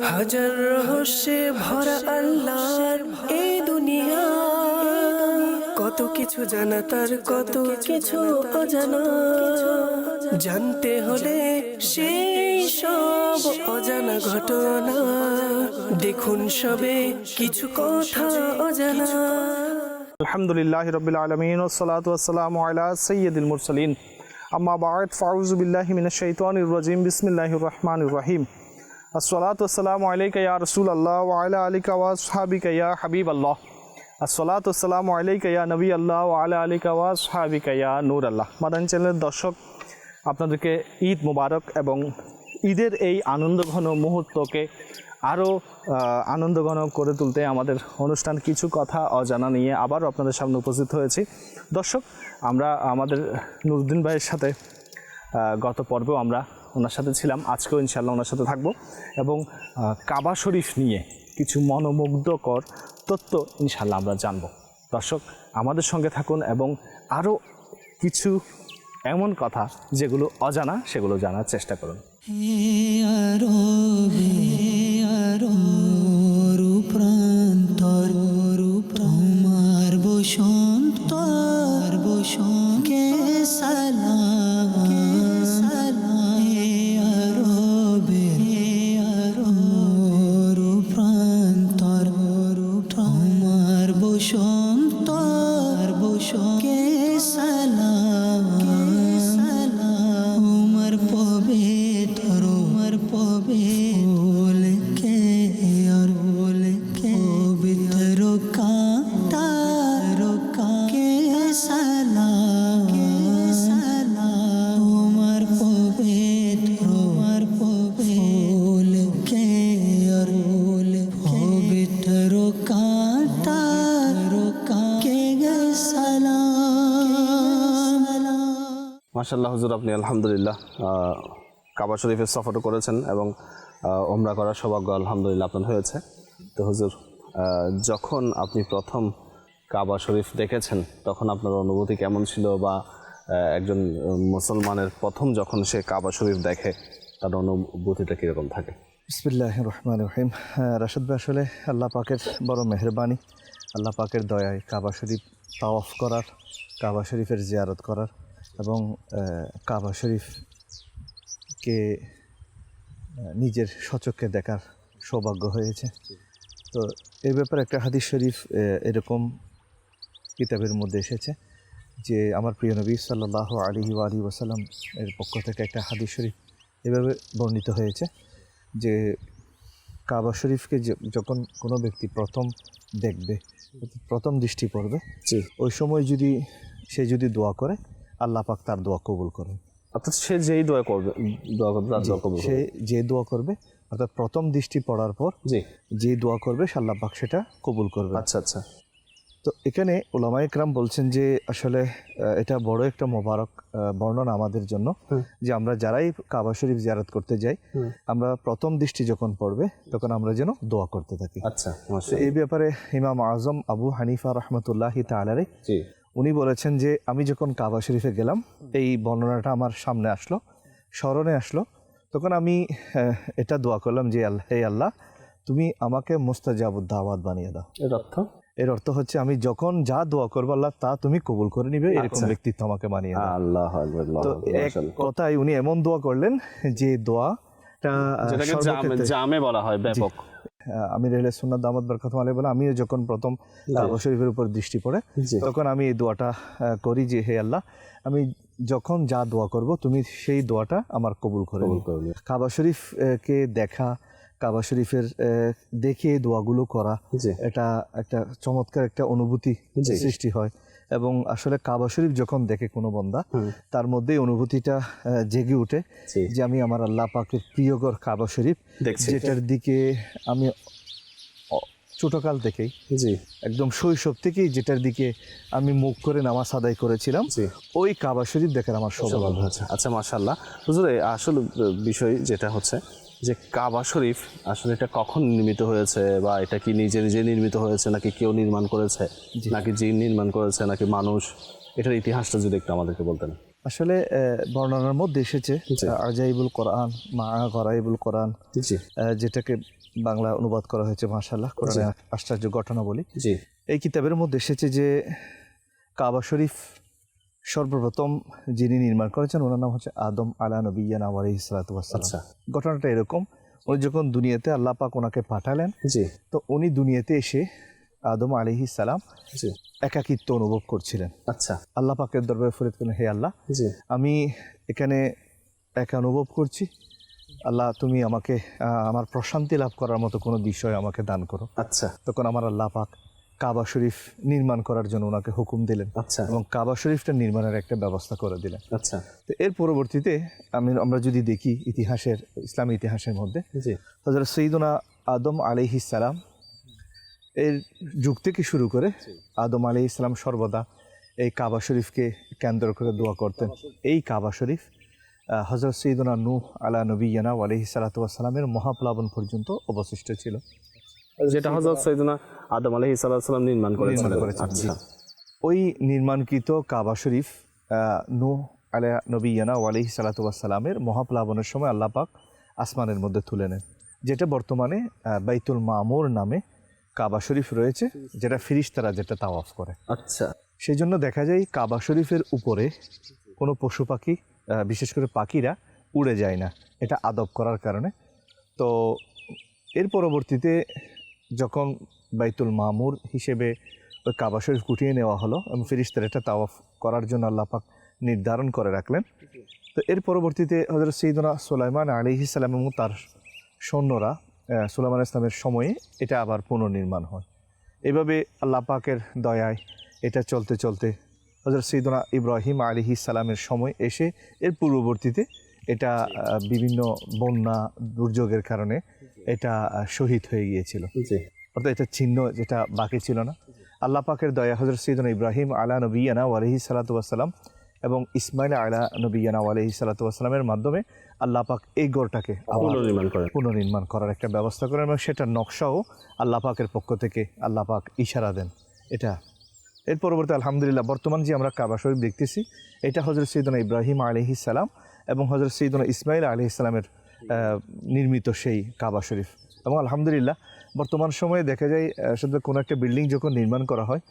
হাজার রহস্যে ভরা আল্লাহর এই দুনিয়া। কত কিছু জানা, তার কত কিছু অজানা। জানতে হলে সেই সব অজানা ঘটনা। দেখুন সবে কিছু কথা অজানা। আলহামদুলিল্লাহ রবিল আলমিন ওসলাত ওসালাম আলা সৈয়দুল মুরসলিন। আম্মা বাদ ফাউজুবিল্লাহ মিনাশ শাইতানির রাজিম, বিসমিল্লাহির রহমানির রহিম। আসসালাতু ওয়াসসালামু আলাইকা রাসূলুল্লাহ ওয়া আলা আলিকা ওয়া আসহাবিকা হাবিবাল্লাহ। আসসালাতু ওয়াসসালামু আলাইকা ইয়া নবী আল্লাহ আল্লাহ মাদান চ্যানেলের দর্শক, আপনাদেরকে ঈদ মুবারক এবং ঈদের এই আনন্দঘন মুহূর্তকে আরও আনন্দঘন করে তুলতে আমাদের অনুষ্ঠান কিছু কথা অজানা নিয়ে আবারও আপনাদের সামনে উপস্থিত হয়েছি। দর্শক, আমরা আমাদের নুরুদ্দিন ভাইয়ের সাথে গত পর্বেও আমরা ওনার সাথে ছিলাম, আজকেও ইনশাল্লাহ ওনার সাথে থাকব। এবং কাবা শরীফ নিয়ে কিছু মনোমুগ্ধকর তথ্য ইনশাল্লাহ আমরা জানব। দর্শক, আমাদের সঙ্গে থাকুন এবং আরও কিছু এমন কথা যেগুলো অজানা, সেগুলো জানার চেষ্টা করুন। প্রান্তর তোমার সালাম। মাশাল্লাহ হুজুর আপনি আলহামদুলিল্লাহ কাবা শরীফের সফরও করেছেন এবং ওমরা করার সৌভাগ্য আলহামদুলিল্লাহ আপনার হয়েছে। তো হুজুর যখন আপনি প্রথম কাবা শরীফ দেখেছেন তখন আপনার অনুভূতি কেমন ছিল বা একজন মুসলমানের প্রথম যখন সে কাবা শরীফ দেখে তার অনুভূতিটা কীরকম থাকে? বিসমিল্লাহ রহমান রহিম। হ্যাঁ, রাশেদ ভাই আসলে আল্লাহ পাকের বড় মেহরবানি আল্লাহ পাকের দয়ায় কাবা শরীফ তাওয়াফ করার কাবা শরীফের জিয়ারত করার এবং কাবা শরীফকে নিজের সচক্ষে দেখার সৌভাগ্য হয়েছে। তো এই ব্যাপারে একটা হাদিস শরীফ এরকম কিতাবের মধ্যে এসেছে যে আমার প্রিয় নবী সাল্লাহ আলী আলী ওসাল্লাম এর পক্ষ থেকে একটা হাদিস শরীফ এভাবে বর্ণিত হয়েছে যে কাবা শরীফকে যখন কোনো ব্যক্তি প্রথম দেখবে প্রথম দৃষ্টি পড়বে ওই সময় যদি সে যদি দোয়া করে আল্লাহ পাক তার দোয়া কবুল করেন। অর্থাৎ সে যেই দোয়া করবে দোয়া করবে তার দোয়া কবুল সে যে দোয়া করবে অর্থাৎ প্রথম দৃষ্টি পড়ার পর জি। যে দোয়া করবে সে আল্লাহ পাক সেটা কবুল করবে। আচ্ছা আচ্ছা। তো এখানে ওলামা ইকরাম বলছেন যে আসলে এটা বড় একটা মোবারক বর্ণনা আমাদের জন্য যে আমরা যারাই কাবা শরীফ জিয়ারত করতে যাই আমরা প্রথম দৃষ্টি যখন পড়বে তখন আমরা যেন দোয়া করতে থাকি। আচ্ছা এই ব্যাপারে ইমাম আজম আবু হানিফা রহমতুল্লাহ তালারে উনি বলেছেন যে আমি যখন কাবা শরীফে গেলাম এই বর্ণনাটা আমার সামনে আসলো স্মরণে আসলো তখন আমি এটা দোয়া করলাম যে আল্লাহ হে আল্লাহ তুমি আমাকে মুস্তাজাবুদ দাওয়াত বানিয়ে দাও। এর অর্থ? এর অর্থ হচ্ছে আমি যখন যা দোয়া করব আল্লাহ তা তুমি কবুল করে নিবে এরকম। ব্যক্তিত্ব আমাকে মানিয়ে আল্লাহ তো এক। কথায় উনি এমন দোয়া করলেন যে সর্বক্ষেত্রে- জামে বলা হয় ব্যাপক। আহ, আমি রেলে সুন্নাত দামাত বরকাত আলী বলে আমিও যখন প্রথম কাবা শরীফের উপর দৃষ্টি পড়ে তখন আমি এই দোয়াটা করি যে হে আল্লাহ আমি যখন যা দোয়া করব তুমি সেই দোয়াটা আমার কবুল করে কাবা শরীফ কে দেখা কাবা শরীফের দেখে দোয়াগুলো করা এটা একটা চমৎকার একটা অনুভূতি সৃষ্টি হয়। এবং আসলে কাবা শরীফ যখন দেখে কোনো বন্দা তার মধ্যে অনুভূতিটা জেগে জি। যে আমি আমার আল্লাহ পাকের প্রিয়কর কাবা শরীফ যেটার দিকে আমি ছোটকাল থেকেই জি। একদম শৈশব থেকেই যেটার দিকে আমি মুখ করে নামাজ আদায় করেছিলাম ওই কাবা শরীফ দেখার আমার সৌভাগ্য আচ্ছা মাশাল্লাহ হুজুর আসল বিষয় যেটা হচ্ছে যে কাবা শরীফ আসলে এটা কখন নির্মিত হয়েছে বা এটা কি নিজে নিজে নির্মিত হয়েছে নাকি কেউ নির্মাণ করেছে? নাকি জিন নির্মাণ করেছে নাকি মানুষ? এটার ইতিহাসটা যদি একটু আমাদেরকে বলতেন। আসলে বর্ণনার মধ্যে এসেছে জি। আজাইবুল কোরআন মা গরাইবুল কোরআন যেটাকে বাংলা অনুবাদ করা হয়েছে মাশাল্লাহ কোরআনে আশ্চর্য ঘটনা বলি এই কিতাবের মধ্যে এসেছে যে কাবা শরীফ সর্বপ্রথম যিনি নির্মাণ করেছেন ওনার নাম হচ্ছে আদম আলা নবিয়ান আলী আচ্ছা। ঘটনাটা এরকম উনি যখন দুনিয়াতে আল্লাহ পাক ওনাকে পাঠালেন জি। তো উনি দুনিয়াতে এসে আদম আলিহি সালাম একাকিত্ব অনুভব করছিলেন। আচ্ছা। আল্লাহ পাকের দরবারে ফরিদ করলেন হে আল্লাহ আমি এখানে একা অনুভব করছি। আল্লাহ তুমি আমাকে আমার প্রশান্তি লাভ করার মতো কোনো বিষয় আমাকে দান করো। আচ্ছা। তখন আমার আল্লাহ পাক কাবা শরীফ নির্মাণ করার জন্য ওনাকে হুকুম দিলেন আচ্ছা। এবং কাবা শরীফটা নির্মাণের একটা ব্যবস্থা করে দিলেন। আচ্ছা। তো এর পরবর্তীতে আমি আমরা যদি দেখি ইতিহাসের ইসলামী ইতিহাসের মধ্যে জি। হজরত সঈদুনা আদম আলিহি সালাম এর যুগ থেকে শুরু করে? আদম আলি ইসলাম সর্বদা এই কাবা শরীফকে কেন্দ্র করে দোয়া করতেন। এই কাবা শরীফ হজরত সঈদুনা নূহ আলা নবীনা আলহি সালাতামের মহাপ্লাবন পর্যন্ত অবশিষ্ট ছিল। যেটা হজরত সৈদনা আদম আলহি সাল্লাম নির্মাণ করেছিলেন। আচ্ছা। ওই নির্মাণকৃত কাবা শরীফ আহ, নূহ আলা নবীনা আলহি সালাতামের মহাপ্লাবনের সময় আল্লাহ পাক আসমানের মধ্যে তুলে নেন যেটা বর্তমানে বাইতুল মামুর নামে কাবা শরীফ রয়েছে যেটা ফিরিস্তারা যেটা তাওয়াফ করে। আচ্ছা। সেই জন্য দেখা যায় কাবা শরীফের উপরে কোনো পশু পাখি বিশেষ করে পাখিরা উড়ে যায় না এটা আদব করার কারণে। তো এর পরবর্তীতে যখন বাইতুল মামুর হিসেবে ওই কাবা শরীফ কুটিয়ে নেওয়া হলো এবং ফিরিস্তার এটা তাওয়াফ করার জন্য আল্লাহ পাক নির্ধারণ করে রাখলেন। তো এর পরবর্তীতে হজরত সঈদনা সুলাইমান আলী ইসলাম এবং তার সৈন্যরা সুলাইমান ইসলামের সময়ে এটা আবার পুনর্নির্মাণ হয়। এভাবে আল্লাহ পাকের দয়ায় এটা চলতে চলতে হজরত সৈদনা ইব্রাহিম আলী সালামের সময় এসে এর পূর্ববর্তীতে এটা বিভিন্ন বন্যা দুর্যোগের কারণে এটা শহীদ হয়ে গিয়েছিল। জি। অর্থাৎ এটা চিহ্ন যেটা বাকি ছিল না। আল্লাহ পাকের দয়া হজরত সৈদনা ইব্রাহিম আলা নবীনা আলহি সালাতাম এবং ইসমাইল আলা নবীনা আলহি সালাতামের মাধ্যমে আল্লাহ পাক এই গড়টাকে পুনর্নির্মাণ করেন পুনর্নির্মাণ করার একটা ব্যবস্থা করেন এবং সেটার নকশাও আল্লাহ পাকের পক্ষ থেকে আল্লাহ পাক ইশারা দেন। এটা এর পরবর্তী আলহামদুলিল্লাহ বর্তমান যে আমরা কাবা শরীফ দেখতেছি এটা হজরত সৈদনা ইব্রাহিম আলহি সালাম এবং হজরত সৈদনা ইসমাইল আলহি ইসলামের নির্মিত সেই কাবা শরীফ। এবং আলহামদুলিল্লাহ বর্তমান সময়ে দেখা যায় শুধু কোনো একটা বিল্ডিং যখন নির্মাণ করা হয়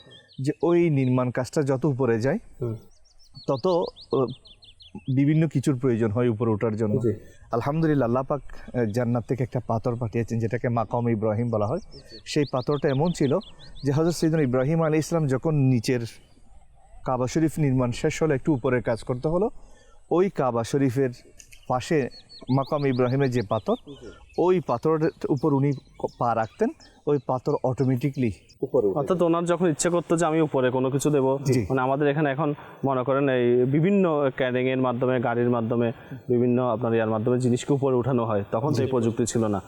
যে ওই নির্মাণ কাজটা যত উপরে যায় তত বিভিন্ন কিছুর প্রয়োজন হয় উপরে ওঠার জন্য। আলহামদুলিল্লাহ আল্লাহ পাক আহ, জান্নাত থেকে একটা পাথর পাঠিয়েছেন যেটাকে মাকাম ইব্রাহিম বলা হয়। সেই পাথরটা এমন ছিল যে হজরত সৈদুল ইব্রাহিম আলী ইসলাম যখন নিচের কাবা শরীফ নির্মাণ শেষ হলো একটু উপরের কাজ করতে হলো ওই কাবা শরীফের পাশে মাকাম ইব্রাহিমের যে পাথর ওই পাথরের উপর উনি পা রাখতেন ওই পাথর অটোমেটিকলি উপরে অর্থাৎ ওনার যখন ইচ্ছে করতো যে আমি উপরে কোনো কিছু দেবো মানে আমাদের এখানে এখন মনে করেন এই বিভিন্ন ক্যারিং এর মাধ্যমে গাড়ির মাধ্যমে বিভিন্ন আপনার ইয়ার মাধ্যমে জিনিসকে উপরে উঠানো হয়। তখন সেই প্রযুক্তি ছিল না।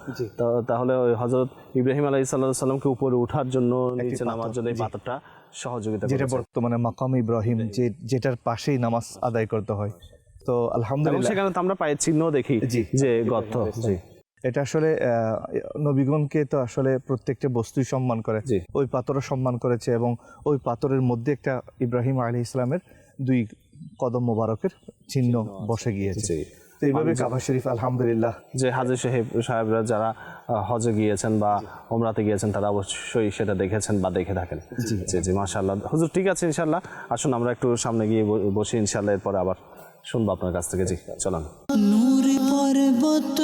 তাহলে ওই হজরত ইব্রাহিম আলাই সাল্লামকে উপরে ওঠার জন্য নিচে নামার জন্য এই পাথরটা সহযোগিতা যেটা। বর্তমানে মাকাম ইব্রাহিম যে যেটার পাশেই নামাজ আদায় করতে হয়। তো আলহামদুলিল্লাহ। সেখানে তো আমরা পায়ের চিহ্ন দেখি যে গর্ত। জি। এটা আসলে নবীগণকে তো আসলে প্রত্যেকটা বস্তুই সম্মান করে। ওই পাথরও সম্মান করেছে এবং ওই পাথরের মধ্যে একটা ইব্রাহিম আলী ইসলামের দুই কদম মোবারকের চিহ্ন বসে গিয়েছে। তো এইভাবে কাবা শরীফ আলহামদুলিল্লাহ। যে সাহেব সাহেবরা যারা হজে গিয়েছেন বা ওমরাতে গিয়েছেন তারা অবশ্যই সেটা দেখেছেন বা দেখে থাকেন। জি। জি মাশাআল্লাহ। হুজুর ঠিক আছে ইনশাল্লাহ আসুন আমরা একটু সামনে গিয়ে বসি ইনশাল্লাহ এরপরে আবার শুনব আপনার কাছ থেকে। জি চলান। নূর পর্বত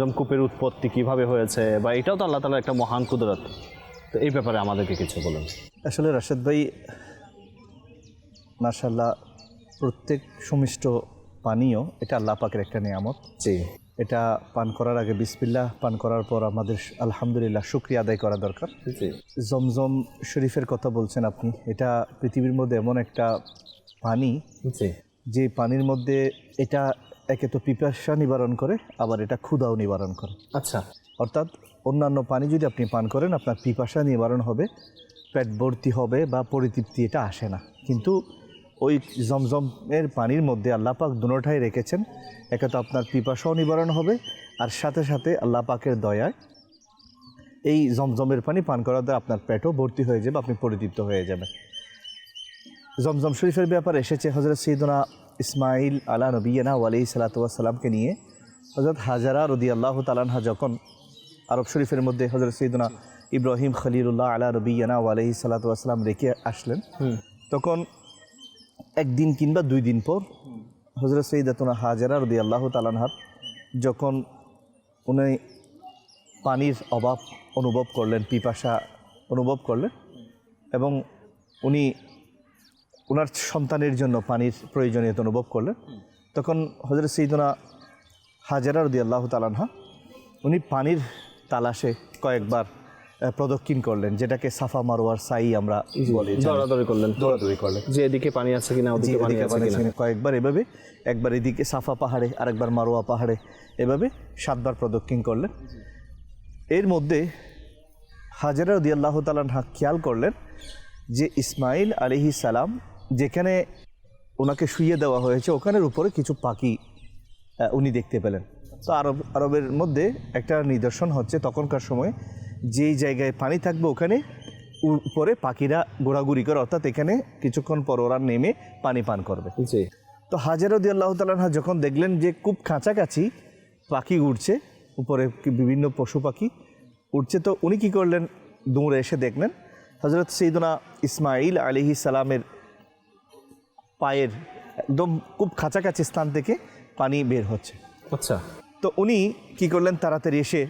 জমজম কূপের উৎপত্তি কীভাবে হয়েছে বা এটাও তো আল্লাহ তালার একটা মহান কুদরত। তো এই ব্যাপারে আমাদেরকে কিছু বলুন। আসলে রাশেদ ভাই মার্শাল্লাহ প্রত্যেক সুমিষ্ট পানীয় এটা আল্লাহ পাকের একটা নিয়ামত। জি। এটা পান করার আগে বিসমিল্লাহ পান করার পর আমাদের আলহামদুলিল্লাহ শুক্রিয়া আদায় করা দরকার। জমজম শরীফের কথা বলছেন আপনি এটা পৃথিবীর মধ্যে এমন একটা পানি যে পানির মধ্যে এটা একে তো পিপাসা নিবারণ করে আবার এটা ক্ষুধাও নিবারণ করে। আচ্ছা। অর্থাৎ অন্যান্য পানি যদি আপনি পান করেন আপনার পিপাসা নিবারণ হবে পেট ভর্তি হবে বা পরিতৃপ্তি এটা আসে না। কিন্তু ওই জমজমের পানির মধ্যে আল্লাহ পাক দুটাই রেখেছেন একে তো আপনার পিপাসাও নিবারণ হবে আর সাথে সাথে আল্লাহ পাকের দয়ায় এই জমজমের পানি পান করার দ্বারা আপনার পেটও ভর্তি হয়ে যাবে আপনি পরিতৃপ্ত হয়ে যাবেন। জমজম শরীফের ব্যাপারে এসেছে হজরত সৈদনা ইসমাইল আলা নবীনা আলি সালাতামকে নিয়ে হজরত হাজারা রদি আল্লাহ তালানহা যখন আরব শরীফের মধ্যে হজরত সৈদনা ইব্রাহিম খলিলুল্লাহ আলা রবিয়ানা আলহি সালাতাম রেখে আসলেন তখন একদিন কিংবা দুই দিন পর হজরত সৈদাতুনা হাজারা রদি আল্লাহ তালানহার যখন উনি পানির অভাব অনুভব করলেন পিপাসা অনুভব করলেন এবং উনি ওনার সন্তানের জন্য পানির প্রয়োজনীয়তা অনুভব করলেন। তখন হজরত সৈদনা হাজারা রদি আল্লাহ তালানহা উনি পানির তালাশে কয়েকবার প্রদক্ষিণ করলেন যেটাকে সাফা মারোয়ার সাই আমরা বলি। দৌড়াদৌড়ি করলেন। দৌড়াদৌড়ি করলেন। যে এদিকে পানি আছে কিনা ওদিকে পানি আছে কিনা। কয়েকবার এভাবে একবার এদিকে সাফা পাহাড়ে আরেকবার মারোয়া পাহাড়ে এভাবে সাতবার প্রদক্ষিণ করলেন। এর মধ্যে হাজারা দিয়াল্লাহ তালানহা খেয়াল করলেন যে ইসমাইল আলিহি সালাম যেখানে ওনাকে শুইয়ে দেওয়া হয়েছে ওখানের উপরে কিছু পাখি উনি দেখতে পেলেন। তো আরব আরবের মধ্যে একটা নিদর্শন হচ্ছে তখনকার সময় যেই জায়গায় পানি থাকবে ওখানে উপরে পাখিরা ঘোরাঘুরি করে অর্থাৎ এখানে কিছুক্ষণ পর ওরা নেমে পানি পান করবে। তো হাজারদি আল্লাহ তালাহা যখন দেখলেন যে খুব কাছাকাছি পাখি উঠছে উপরে কি- বিভিন্ন পশু পাখি উঠছে তো উনি কি করলেন? দৌড়ে এসে দেখলেন হজরত সৈদনা ইসমাইল আলিহি সালামের পায়ের একদম খুব কাছাকাছি স্থান থেকে পানি বের হচ্ছে। আচ্ছা। তো উনি কি করলেন? তাড়াতাড়ি এসে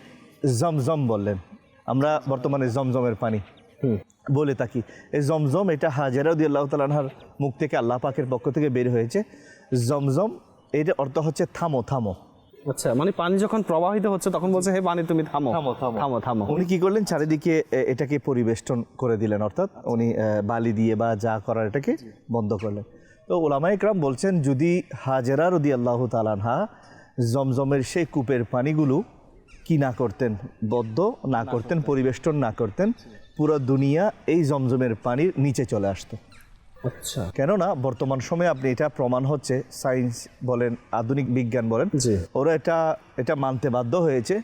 জমজম বললেন আমরা বর্তমানে জমজমের পানি। হুম। বলে থাকি এই জমজম এটা হাজারা দিয়ে আল্লাহ তালাহার মুখ থেকে আল্লাহ পাকের পক্ষ থেকে বের হয়েছে। জমজম এর অর্থ হচ্ছে থামো থামো। আচ্ছা মানে পানি যখন প্রবাহিত হচ্ছে তখন বলছে হে পানি তুমি থামো। থামো, থামো। থামো থামো। উনি কি করলেন? চারিদিকে এটাকে পরিবেষ্টন করে দিলেন অর্থাৎ উনি বালি দিয়ে বা যা করার এটাকে বন্ধ করলেন। তো ওলামা ইকরাম বলছেন যদি হাজেরা রদি আল্লাহ তালানহা জমজমের সেই কূপের পানিগুলো কি না করতেন বদ্ধ না করতেন পরিবেষ্টন না করতেন পুরো দুনিয়া এই জমজমের পানির নিচে চলে আসতো। আচ্ছা। কেননা বর্তমান সময়ে আপনি এটা প্রমাণ হচ্ছে সায়েন্স বলেন আধুনিক বিজ্ঞান বলেন ওরা এটা এটা মানতে বাধ্য হয়েছে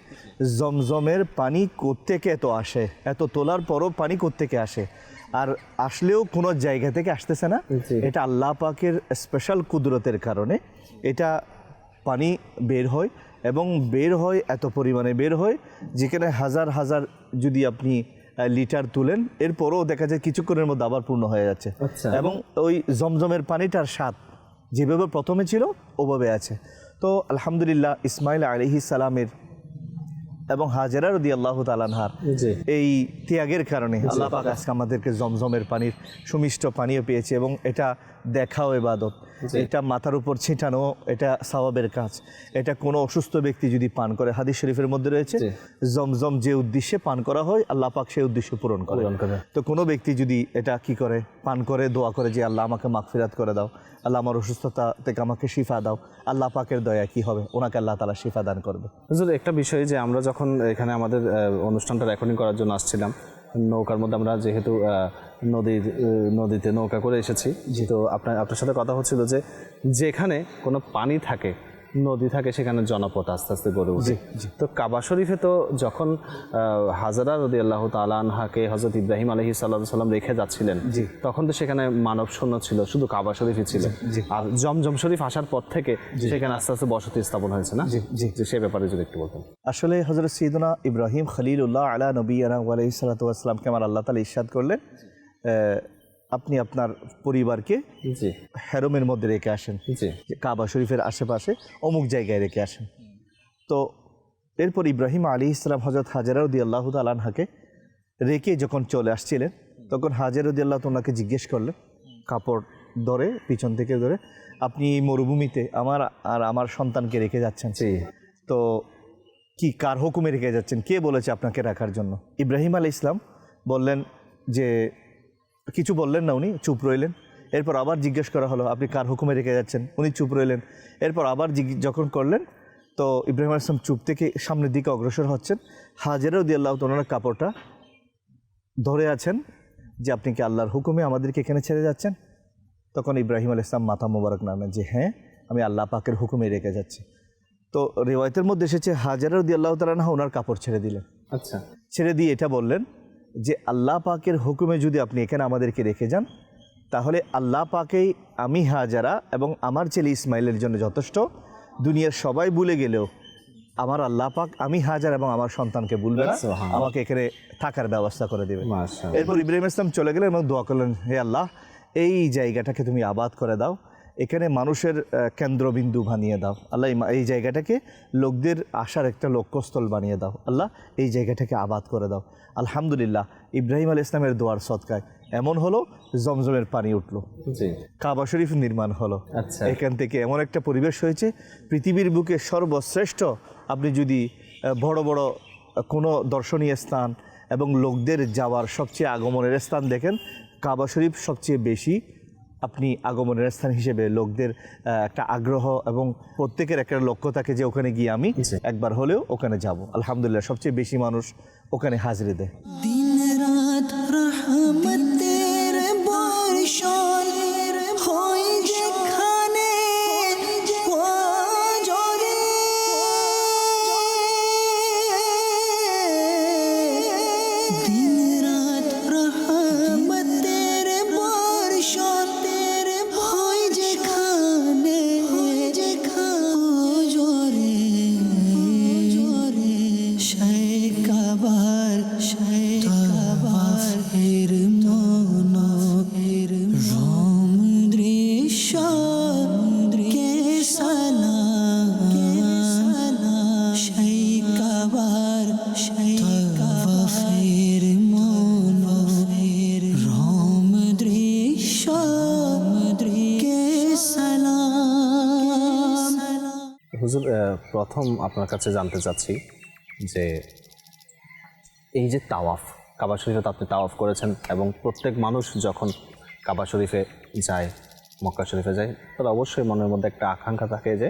জমজমের পানি কোত্থেকে এত আসে এত তোলার পরও পানি কোত্থেকে আসে? আর আসলেও কোনো জায়গা থেকে আসতেছে না। এটা আল্লাহ পাকের স্পেশাল কুদরতের কারণে। এটা পানি বের হয় এবং বের হয় এত পরিমাণে বের হয় যেখানে হাজার হাজার যদি আপনি লিটার তুলেন এরপরও দেখা যায় কিছুক্ষণের মধ্যে আবার পূর্ণ হয়ে যাচ্ছে। আচ্ছা। এবং ওই জমজমের পানিটার স্বাদ যেভাবে প্রথমে ছিল ওভাবে আছে। তো আলহামদুলিল্লাহ ইসমাইল আলিহি সালামের এবং হাজেরা রদি আল্লাহ তালানহার এই ত্যাগের কারণে আল্লাহ পাক আজকে আমাদেরকে জমজমের পানির সুমিষ্ট পানীয় পেয়েছে এবং এটা দেখাও এবাদত এটা মাথার উপর ছিটানো এটা সওয়াবের কাজ। এটা কোনো অসুস্থ ব্যক্তি যদি পান করে হাদিস শরীফের মধ্যে রয়েছে জমজম যে উদ্দেশ্যে পান করা হয় আল্লাহ পাক সেই উদ্দেশ্য পূরণ করে। তো কোনো ব্যক্তি যদি এটা কি করে পান করে দোয়া করে যে আল্লাহ আমাকে মাগফিরাত করে দাও আল্লাহ আমার অসুস্থতা থেকে আমাকে শিফা দাও আল্লাহ পাকের দয়া কি হবে? ওনাকে আল্লাহ তালা শিফা দান করবে। একটা বিষয় যে আমরা যখন এখানে আমাদের অনুষ্ঠানটা রেকর্ডিং করার জন্য আসছিলাম নৌকার মধ্যে আমরা যেহেতু নদীর নদীতে নৌকা করে এসেছি। তো আপনার আপনার সাথে কথা হচ্ছিল যে যেখানে কোনো পানি থাকে নদী থাকে সেখানে জনপথ আস্তে আস্তে গড়ে ওঠে। তো কাবা শরীফে তো যখন হাজারা রদি আল্লাহ তালানহাকে হজরত ইব্রাহিম আলহি সাল্লাহ সাল্লাম রেখে যাচ্ছিলেন তখন তো সেখানে মানব শূন্য ছিল শুধু কাবা শরীফই ছিল। আর জমজম শরীফ আসার পর থেকে সেখানে আস্তে আস্তে বসতি স্থাপন হয়েছে না? সে ব্যাপারে যদি একটু বলতেন। আসলে হজরত সৈদুনা ইব্রাহিম খলিলুল্লাহ আলা নবী আলাহি সালাতামকে আমার আল্লাহ তালা ইস্বাদ করলেন। আপনি আপনার পরিবারকে জি। হেরমের মধ্যে রেখে আসেন। জি। কাবা শরীফের আশেপাশে অমুক জায়গায় রেখে আসেন। তো এরপর ইব্রাহিম আলী ইসলাম হজরত হাজারউদ্দি আল্লাহ তালানহাকে রেখে যখন চলে আসছিলেন তখন হাজারউদ্দি আল্লাহ ওনাকে জিজ্ঞেস করলেন কাপড় ধরে পিছন থেকে ধরে আপনি এই মরুভূমিতে আমার আর আমার সন্তানকে রেখে যাচ্ছেন? তো কি কার হুকুমে রেখে যাচ্ছেন? কে বলেছে আপনাকে রাখার জন্য? ইব্রাহিম আলী ইসলাম বললেন যে কিছু বললেন না উনি চুপ রইলেন। এরপর আবার জিজ্ঞেস করা হলো আপনি কার হুকুমে রেখে যাচ্ছেন? উনি চুপ রইলেন। এরপর আবার যখন করলেন তো ইব্রাহিম আলী ইসলাম চুপ থেকে সামনের দিকে অগ্রসর হচ্ছেন। হাজারও দিয়ে আল্লাহ তোনার কাপড়টা ধরে আছেন যে আপনি কি আল্লাহর হুকুমে আমাদেরকে এখানে ছেড়ে যাচ্ছেন? তখন ইব্রাহিম আল ইসলাম মাথা মোবারক নামেন যে হ্যাঁ আমি আল্লাহ পাকের হুকুমে রেখে যাচ্ছি। তো রেওয়ায়তের মধ্যে এসেছে হাজারও দিয়ে আল্লাহ তালা ওনার কাপড় ছেড়ে দিলেন। আচ্ছা। ছেড়ে দিয়ে এটা বললেন যে আল্লাহ পাকের হুকুমে যদি আপনি এখানে আমাদেরকে রেখে যান তাহলে আল্লাহ পাকেই আমি হাজারা এবং আমার ছেলে ইসমাইলের জন্য যথেষ্ট। দুনিয়ার সবাই ভুলে গেলেও আমার আল্লাহ পাক আমি হাজার এবং আমার সন্তানকে ভুলবে না। আমাকে এখানে থাকার ব্যবস্থা করে দেবে। এরপর ইব্রাহিম ইসলাম চলে গেলেন এবং দোয়া করলেন হে আল্লাহ এই জায়গাটাকে তুমি আবাদ করে দাও। এখানে মানুষের কেন্দ্রবিন্দু বানিয়ে দাও। আল্লাহ এই জায়গাটাকে লোকদের আসার একটা লক্ষ্যস্থল বানিয়ে দাও। আল্লাহ এই জায়গাটাকে আবাদ করে দাও। আলহামদুলিল্লাহ ইব্রাহিম আল ইসলামের দোয়ার সৎকায়। এমন হলো জমজমের পানি উঠল। কাবা শরীফ নির্মাণ হলো। আচ্ছা। এখান থেকে এমন একটা পরিবেশ হয়েছে পৃথিবীর বুকে সর্বশ্রেষ্ঠ। আপনি যদি বড় বড় কোনো দর্শনীয় স্থান এবং লোকদের যাওয়ার সবচেয়ে আগমনের স্থান দেখেন কাবা শরীফ সবচেয়ে বেশি আপনি আগমনের স্থান হিসেবে লোকদের একটা আগ্রহ এবং প্রত্যেকের একটা লক্ষ্য থাকে যে ওখানে গিয়ে আমি একবার হলেও ওখানে যাব। আলহামদুলিল্লাহ সবচেয়ে বেশি মানুষ ওখানে হাজিরে দেয়। দিন রাত হুজুর প্রথম আপনার কাছে জানতে চাচ্ছি যে এই যে তাওয়াফ কাবা শরীফে তো আপনি তাওয়াফ করেছেন এবং প্রত্যেক মানুষ যখন কাবা শরীফে যায় মক্কা শরীফে যায় তার অবশ্যই মনের মধ্যে একটা আকাঙ্ক্ষা থাকে যে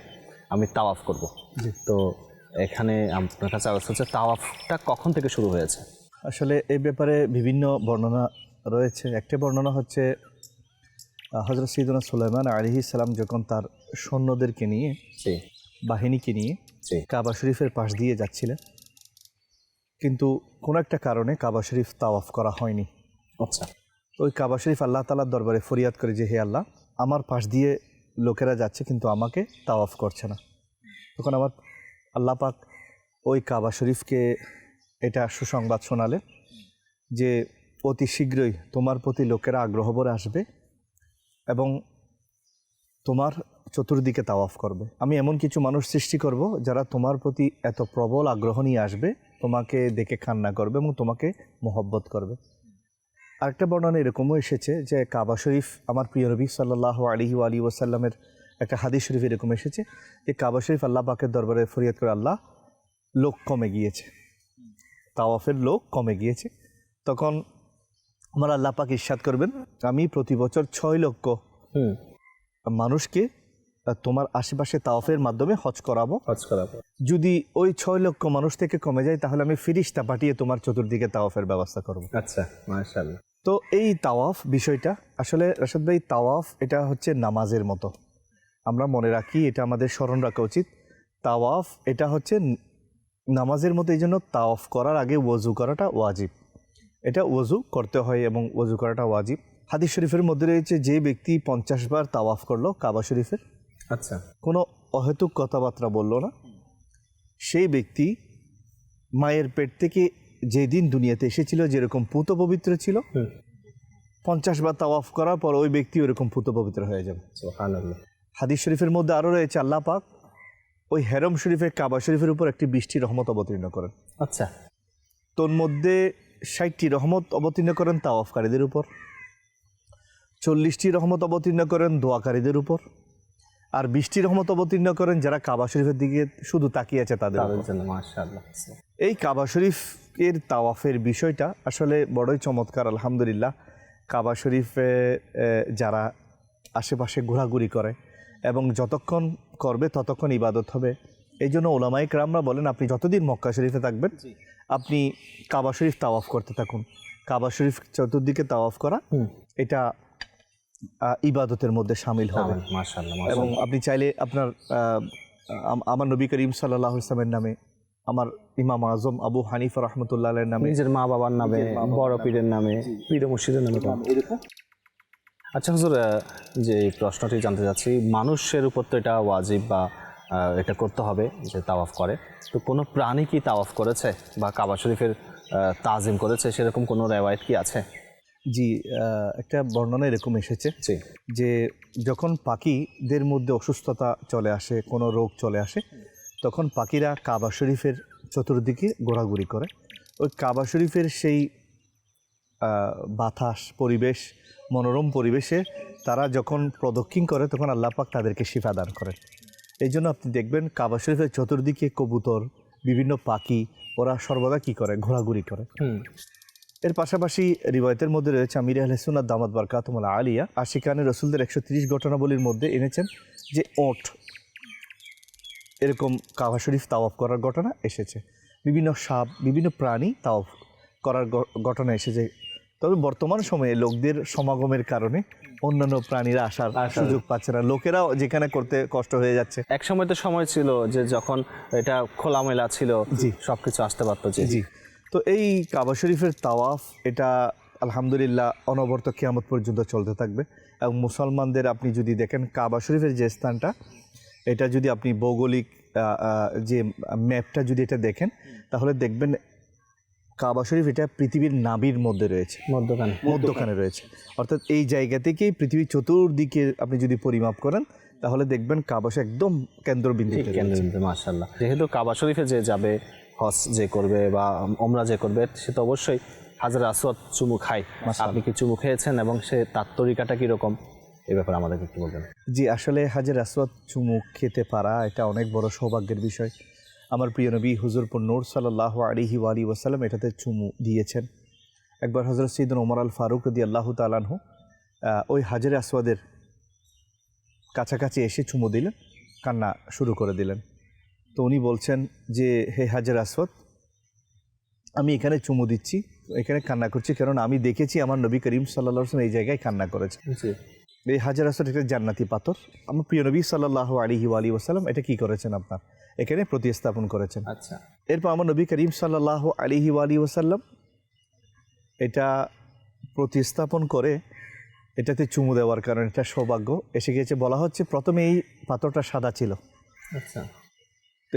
আমি তাওয়াফ করব। তো এখানে আপনার কাছে আলোচনা হচ্ছে তাওয়াফটা কখন থেকে শুরু হয়েছে? আসলে এই ব্যাপারে বিভিন্ন বর্ণনা রয়েছে। একটা বর্ণনা হচ্ছে হজরত সৈদুল্লাহ সুলাইমান আলিহি সালাম যখন তার সৈন্যদেরকে নিয়ে বাহিনীকে নিয়ে কাবা শরীফের পাশ দিয়ে যাচ্ছিলেন। কিন্তু কোনো একটা কারণে কাবা শরীফ তাওয়াফ করা হয়নি। আচ্ছা। ওই কাবা শরীফ আল্লাহ তালার দরবারে ফরিয়াদ করে যে হে আল্লাহ আমার পাশ দিয়ে লোকেরা যাচ্ছে কিন্তু আমাকে তাওয়াফ করছে না। তখন আমার আল্লাহ পাক ওই কাবা শরীফকে এটা সুসংবাদ শোনালেন যে অতি শীঘ্রই তোমার প্রতি লোকেরা আগ্রহ ভরে আসবে এবং তোমার চতুর্দিকে তাওয়াফ করবে। আমি এমন কিছু মানুষ সৃষ্টি করব যারা তোমার প্রতি এত প্রবল আগ্রহ নিয়ে আসবে তোমাকে দেখে কান্না করবে এবং তোমাকে মোহব্বত করবে। আরেকটা বর্ণনা এরকমও এসেছে যে কাবা শরীফ আমার প্রিয় নবী সাল্লাহ আলী আলী ওসাল্লামের একটা হাদিস শরীফ এরকম এসেছে যে কাবা শরীফ আল্লাহ পাকের দরবারে ফরিয়াদ করে আল্লাহ লোক কমে গিয়েছে। তাওয়াফের লোক কমে গিয়েছে। তখন আমার আল্লাহ পাক ইস্বাদ করবেন আমি প্রতি বছর ছয় লক্ষ মানুষকে তোমার আশেপাশে তাওয়াফের মাধ্যমে হজ করাবো। হজ করাবো। যদি ওই ছয় লক্ষ মানুষ থেকে কমে যায় তাহলে আমি ফিরিস্তা পাঠিয়ে তোমার চতুর্দিকে তাওয়াফের ব্যবস্থা করব। আচ্ছা মাশাআল্লাহ। তো এই তাওয়াফ বিষয়টা আসলে রাশাদ ভাই তাওয়াফ এটা হচ্ছে নামাজের মতো। আমরা মনে রাখি এটা আমাদের স্মরণ রাখা উচিত। তাওয়াফ এটা হচ্ছে নামাজের মতো এই জন্য তাওয়াফ করার আগে ওয়াজু করাটা ওয়াজিব। এটা ওয়াজু করতে হয় এবং ওয়াজু করাটা ওয়াজিব। হাদিস শরীফের মধ্যে রয়েছে যে ব্যক্তি পঞ্চাশ বার তাওয়াফ করল কাবা শরীফের আচ্ছা। কোনো অহেতুক কথাবার্তা বলল না। সেই ব্যক্তি মায়ের পেট থেকে যেদিন দুনিয়াতে এসেছিল যেরকম পুত পবিত্র ছিল পঞ্চাশ বার তাওয়াফ করার পর ওই ব্যক্তি ওরকম পুত পবিত্র হয়ে যাবে। হাদিস শরীফের মধ্যে আরও রয়েছে আল্লাহ পাক ওই হেরম শরীফের কাবা শরীফের উপর একটি বৃষ্টি রহমত অবতীর্ণ করেন। আচ্ছা। তোর মধ্যে ষাটটি রহমত অবতীর্ণ করেন তাওয়াফকারীদের উপর চল্লিশটি রহমত অবতীর্ণ করেন দোয়াকারীদের উপর আর বৃষ্টি রহমত অবতীর্ণ করেন যারা কাবা শরীফের দিকে শুধু তাকিয়ে আছে তাদের তাদের জন্য মাশাআল্লাহ। এই কাবা শরীফের তাওয়াফের বিষয়টা আসলে বড়ই চমৎকার আলহামদুলিল্লাহ। কাবা শরীফে যারা আশেপাশে ঘোরাঘুরি করে এবং যতক্ষণ করবে ততক্ষণ ইবাদত হবে। এই জন্য ওলামাইক রামরা বলেন আপনি যতদিন মক্কা শরীফে থাকবেন আপনি কাবা শরীফ তাওয়াফ করতে থাকুন। কাবা শরীফ চতুর্দিকে তাওয়াফ করা এটা ইবাদতের মধ্যে সামিল হবে। এবং আপনি চাইলে আপনার আমার নবী করিম সাল্লাহ ইসলামের নামে আমার ইমাম আজম আবু হানিফা রহমতুল্লাহ নামে নিজের মা বাবার নামে বড় পীরের নামে পীর মুর্শিদের নামে আচ্ছা হুজুর যে প্রশ্নটি জানতে চাচ্ছি মানুষের উপর তো এটা ওয়াজিব বা এটা করতে হবে যে তাওয়াফ করে। তো কোনো প্রাণী কি তাওয়াফ করেছে বা কাবা শরীফের তাজিম করেছে? সেরকম কোনো রেওয়ায়ত কি আছে? জি একটা বর্ণনা এরকম এসেছে যে যখন পাখিদের মধ্যে অসুস্থতা চলে আসে কোনো রোগ চলে আসে তখন পাখিরা কাবা শরীফের চতুর্দিকে ঘোরাঘুরি করে। ওই কাবা শরীফের সেই বাতাস পরিবেশ মনোরম পরিবেশে তারা যখন প্রদক্ষিণ করে তখন আল্লাহ পাক তাদেরকে শিফা দান করেন। এই জন্য আপনি দেখবেন কাবা শরীফের চতুর্দিকে কবুতর বিভিন্ন পাখি ওরা সর্বদা কি করে? ঘোরাঘুরি করে। এর পাশাপাশি রিবায়তের মধ্যে রয়েছে আমির আহলেসুনাদ দামাদ বারকাতমুল আলিয়া। আশিকানে রসুলদের একশো তিরিশ ঘটনাবলীর মধ্যে এনেছেন যে ওট এরকম কাবা শরীফ তাওয়াফ করার ঘটনা এসেছে। বিভিন্ন সাপ বিভিন্ন প্রাণী তাওয়াফ করার ঘটনা এসেছে। তবে বর্তমান সময়ে লোকদের সমাগমের কারণে অন্যান্য প্রাণীরা আসার সুযোগ পাচ্ছে না। লোকেরাও যেখানে করতে কষ্ট হয়ে যাচ্ছে। এক সময় তো সময় ছিল যে যখন এটা খোলামেলা ছিল জি। সব কিছু আসতে পারতো জি। তো এই কাবা শরীফের তাওয়াফ এটা আলহামদুলিল্লাহ অনবরত কিয়ামত পর্যন্ত চলতে থাকবে। এবং মুসলমানদের আপনি যদি দেখেন কাবা শরীফের যে স্থানটা এটা যদি আপনি ভৌগোলিক যে ম্যাপটা যদি এটা দেখেন তাহলে দেখবেন কাবা শরীফ এটা পৃথিবীর নাবির মধ্যে রয়েছে। মধ্যখানে। মধ্যখানে রয়েছে। অর্থাৎ এই জায়গা থেকেই পৃথিবীর চতুর্দিকে আপনি যদি পরিমাপ করেন তাহলে দেখবেন কাবা শরীফ একদম কেন্দ্রবিন্দুতে রয়েছে। কেন্দ্রবিন্দু মাশাল্লাহ যেহেতু কাবা শরীফে যে যাবে হজ যে করবে বা ওমরা যে করবে সে তো অবশ্যই হাজার আসওয়াদ চুমু খায়। আপনি কি চুমু খেয়েছেন এবং সে তার তরিকাটা কীরকম? এ ব্যাপারে আমাদেরকে একটু বলবেন। জি আসলে হাজের আসওয়াদ চুমু খেতে পারা এটা অনেক বড় সৌভাগ্যের বিষয়। আমার প্রিয় নবী হুজুরপুর নূর সাল্লাহ আলিহি আলী ওয়াসাল্লাম এটাতে চুমু দিয়েছেন। একবার হজরত সঈদুল ওমর আল ফারুক রদি আল্লাহ তালানহু ওই হাজের আসওয়াদের কাছাকাছি এসে চুমু দিলেন কান্না শুরু করে দিলেন। তো উনি বলছেন যে হে হাজের আসওয়াদ আমি এখানে চুমু দিচ্ছি এখানে কান্না করছি কারণ আমি দেখেছি আমার নবী করিম সাল্লাহ আসলাম এই জায়গায় কান্না করেছে। এই হাজার আসর একটা জান্নাতি পাথর। আমার প্রিয় নবী সাল্লাহ আলিহি আলী ওসালাম এটা কি করেছেন আপনার? এখানে প্রতিস্থাপন করেছেন। আচ্ছা। এরপর আমার নবী করিম সাল্লাহ আলিহি আলী ওসাল্লাম এটা প্রতিস্থাপন করে এটাতে চুমু দেওয়ার কারণে এটা সৌভাগ্য। এসে গিয়েছে বলা হচ্ছে প্রথমে এই পাথরটা সাদা ছিল। আচ্ছা।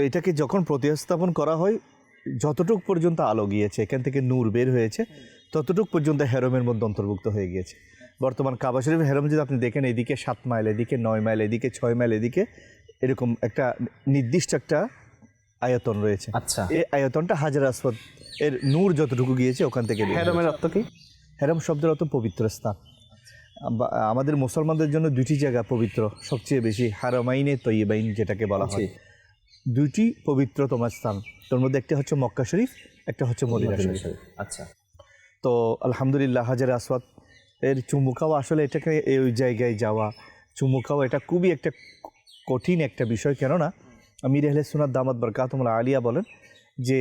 তো এটাকে যখন প্রতিস্থাপন করা হয় যতটুক পর্যন্ত আলো গিয়েছে এখান থেকে নূর বের হয়েছে ততটুক পর্যন্ত হেরমের মধ্যে অন্তর্ভুক্ত হয়ে গিয়েছে। বর্তমান কাবা শরীফ হেরম যদি আপনি দেখেন এদিকে সাত মাইল এদিকে নয় মাইল এদিকে ছয় মাইল এদিকে এরকম একটা নির্দিষ্ট একটা আয়তন রয়েছে। আচ্ছা। এই আয়তনটা হাজার আসফদ এর নূর যতটুকু গিয়েছে ওখান থেকে হেরমের অর্থ কি? হেরম শব্দের অত পবিত্র স্থান। বা- আমাদের মুসলমানদের জন্য দুটি জায়গা পবিত্র সবচেয়ে বেশি হারামাইনে তৈবাইন যেটাকে বলা হয়। দুইটি পবিত্রতম স্থান। তোর মধ্যে একটা হচ্ছে মক্কা শরীফ একটা হচ্ছে মদিনা শরীফ। আচ্ছা। তো আলহামদুলিল্লাহ হাজার আসওয়াদ এর চুমু খাওয়া আসলে এটাকে এই ওই জায়গায় যাওয়া চুমু খাওয়া এটা খুবই একটা কঠিন একটা বিষয়। কেননা আমির আহলে সুনাদ দামাত বরকাতমুল্লা আলিয়া বলেন যে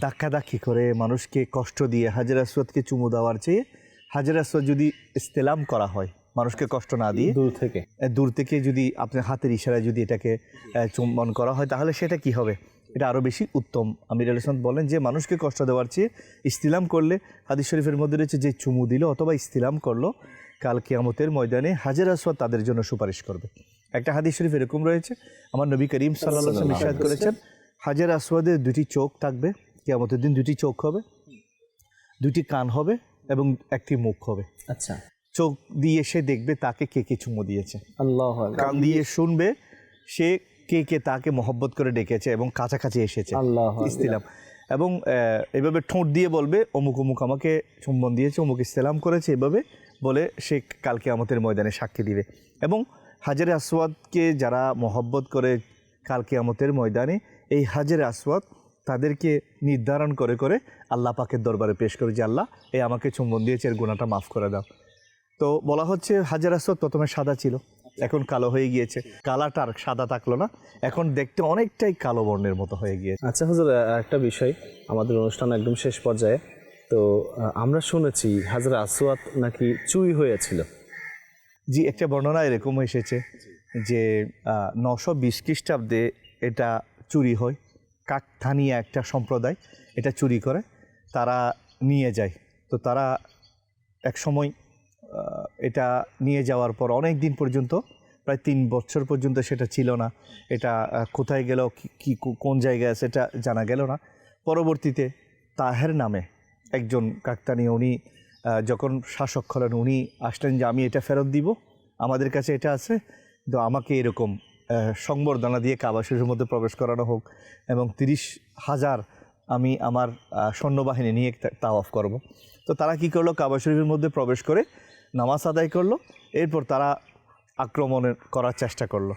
ধাক্কাধাক্কি করে মানুষকে কষ্ট দিয়ে হাজার আসওয়াদকে চুমু দেওয়ার চেয়ে হাজার আসওয়াদ যদি ইস্তেলাম করা হয় মানুষকে কষ্ট না দিয়ে দূর থেকে। দূর থেকে যদি আপনার হাতের ইশারায় যদি এটাকে চুম্বন করা হয় তাহলে সেটা কি হবে? এটা আরও বেশি উত্তম। আমির আলসান বলেন যে মানুষকে কষ্ট দেওয়ার চেয়ে ইস্তিলাম করলে হাদিস শরীফের মধ্যে রয়েছে যে চুমু দিল অথবা ইস্তিলাম করল কাল কিয়ামতের ময়দানে হাজার আসওয়াদ তাদের জন্য সুপারিশ করবে। একটা হাদিস শরীফ এরকম রয়েছে আমার নবী করিম সাল্লাহ ইশাদ করেছেন হাজার আসওয়াদের দুটি চোখ থাকবে কিয়ামতের দিন দুটি চোখ হবে দুটি কান হবে এবং একটি মুখ হবে। আচ্ছা। চোখ দিয়ে সে দেখবে তাকে কে কে চুমু দিয়েছে। আল্লাহ কান দিয়ে শুনবে সে কে কে তাকে মহব্বত করে ডেকেছে এবং কাছাকাছি এসেছে। আল্লাহ। ইস্তিলাম। এবং এভাবে ঠোঁট দিয়ে বলবে অমুক অমুক আমাকে চুম্বন দিয়েছে অমুক ইস্তেলাম করেছে। এভাবে বলে সে কালকে আমাদের ময়দানে সাক্ষী দিবে। এবং হাজারে আসওয়াদকে যারা মহব্বত করে কালকে আমাদের ময়দানে এই হাজারে আসওয়াদ তাদেরকে নির্ধারণ করে করে আল্লাহ পাকের দরবারে পেশ করে যে আল্লাহ এই আমাকে চুম্বন দিয়েছে এর গুণাটা মাফ করে দাও। তো বলা হচ্ছে হাজার আসওয়াদ প্রথমে সাদা ছিল এখন কালো হয়ে গিয়েছে। কালাটা আর সাদা থাকল না এখন দেখতে অনেকটাই কালো বর্ণের মতো হয়ে গিয়েছে। আচ্ছা হাজার একটা বিষয় আমাদের অনুষ্ঠান একদম শেষ পর্যায়ে। তো আমরা শুনেছি হাজরা আসওয়াত নাকি চুরি হয়েছিল। জি একটা বর্ণনা এরকম এসেছে যে নশো বিশ খ্রিস্টাব্দে এটা চুরি হয়। কাকথানিয়া একটা সম্প্রদায় এটা চুরি করে তারা নিয়ে যায়। তো তারা এক সময় এটা নিয়ে যাওয়ার পর অনেক দিন পর্যন্ত, প্রায় তিন বছর পর্যন্ত সেটা ছিল না। এটা কোথায় গেল, কি- কোন জায়গায়, সেটা জানা গেল না। পরবর্তীতে তাহের নামে একজন কাকতানি উনি যখন শাসক হলেন, উনি আসলেন যে, আমি এটা ফেরত দিব, আমাদের কাছে এটা আছে, তো আমাকে এরকম সংবর্ধনা দিয়ে কাবা শরীফের মধ্যে প্রবেশ করানো হোক এবং তিরিশ হাজার আমি আমার সৈন্যবাহিনী নিয়ে তাওয়াফ করব। তো তারা কি করল, কাবা মধ্যে প্রবেশ করে নামাজ আদায় করল এরপর তারা আক্রমণের করার চেষ্টা করল।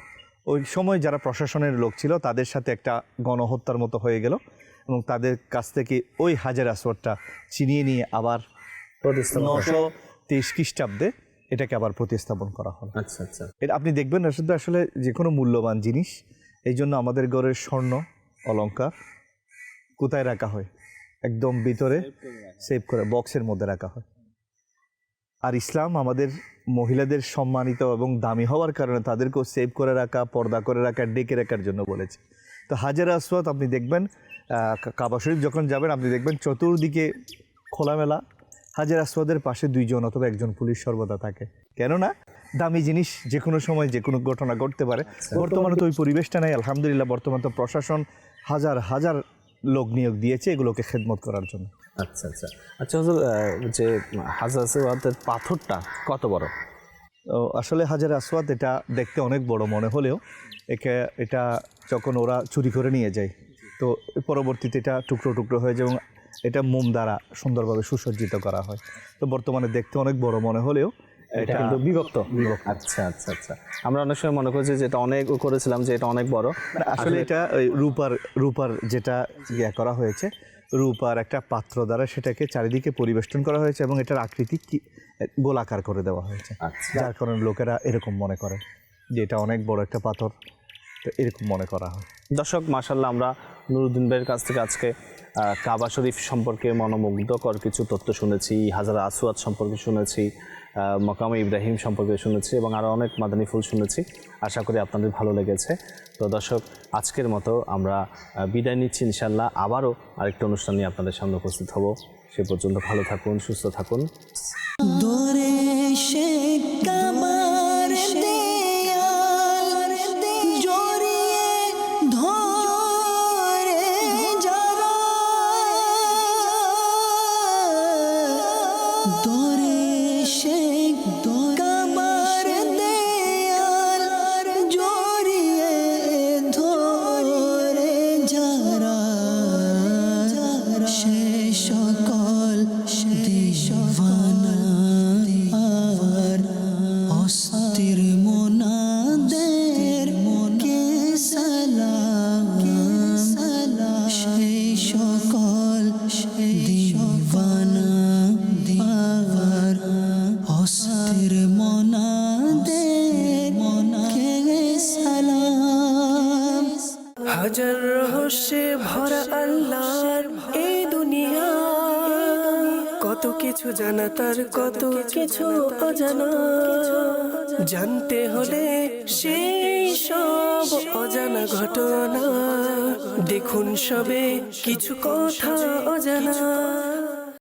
ওই সময় যারা প্রশাসনের লোক ছিল তাদের সাথে একটা গণহত্যার মতো হয়ে গেল এবং তাদের কাছ থেকে ওই হাজার আসওয়ারটা চিনিয়ে নিয়ে আবার নশো তেইশ খ্রিস্টাব্দে এটাকে আবার প্রতিস্থাপন করা হলো। আচ্ছা আচ্ছা। এটা আপনি দেখবেন রাশিদ ভাই, আসলে যে কোনো মূল্যবান জিনিস এই জন্য আমাদের ঘরের স্বর্ণ অলঙ্কার কোথায় রাখা হয়? একদম ভিতরে সেভ করে বক্সের মধ্যে রাখা হয়। আর ইসলাম আমাদের মহিলাদের সম্মানিত এবং দামি হওয়ার কারণে তাদেরকেও সেভ করে রাখা পর্দা করে রাখা ডেকে রাখার জন্য বলেছে। তো হাজার আসওয়াত আপনি দেখবেন কাবা শরীফ যখন যাবেন আপনি দেখবেন চতুর্দিকে খোলামেলা হাজার আসওয়াদের পাশে দুইজন অথবা একজন পুলিশ সর্বদা থাকে। কেননা দামি জিনিস যে কোনো সময় যে কোনো ঘটনা ঘটতে পারে। বর্তমানে তো ওই পরিবেশটা নাই। আলহামদুলিল্লাহ বর্তমান তো প্রশাসন হাজার হাজার লোক নিয়োগ দিয়েছে এগুলোকে খেদমত করার জন্য। আচ্ছা আচ্ছা। আচ্ছা হুজুর যে হাজরা আসওয়াতের পাথরটা কত বড়? তো আসলে হাজার আসওয়াদ এটা দেখতে অনেক বড় মনে হলেও একে এটা যখন ওরা চুরি করে নিয়ে যায় তো পরবর্তীতে এটা টুকরো টুকরো হয়ে যায় এবং এটা মোম দ্বারা সুন্দরভাবে সুসজ্জিত করা হয়। তো বর্তমানে দেখতে অনেক বড় মনে হলেও এটা কিন্তু বিভক্ত। আচ্ছা আচ্ছা আচ্ছা। আমরা অনেক সময় মনে করছি যে এটা অনেক করেছিলাম যে এটা অনেক বড়। আসলে এটা ওই রূপার রূপার যেটা ইয়ে করা হয়েছে রূপার একটা পাত্র দ্বারা সেটাকে চারিদিকে পরিবেষ্টন করা হয়েছে এবং এটার আকৃতি কি গোলাকার করে দেওয়া হয়েছে। আচ্ছা। যার কারণে লোকেরা এরকম মনে করে যে এটা অনেক বড় একটা পাথর তো এরকম মনে করা হয়। দর্শক মাসাল্লাহ আমরা নুরুদ্দিন ভাইয়ের কাছ থেকে আজকে কাবা শরীফ সম্পর্কে মনোমুগ্ধকর কিছু তথ্য শুনেছি হাজার আসুয়াদ সম্পর্কে শুনেছি মকামে ইব্রাহিম সম্পর্কে শুনেছি এবং আরও অনেক মাদানী ফুল শুনেছি। আশা করি আপনাদের ভালো লেগেছে। তো দর্শক, আজকের মতো আমরা বিদায় নিচ্ছি ইনশাল্লাহ আবারও আরেকটা অনুষ্ঠান নিয়ে আপনাদের সামনে উপস্থিত হব। সে পর্যন্ত ভালো থাকুন, সুস্থ থাকুন। কিছু অজানা। জানতে হলে সেই সব অজানা ঘটনা। দেখুন সবে কিছু কথা অজানা।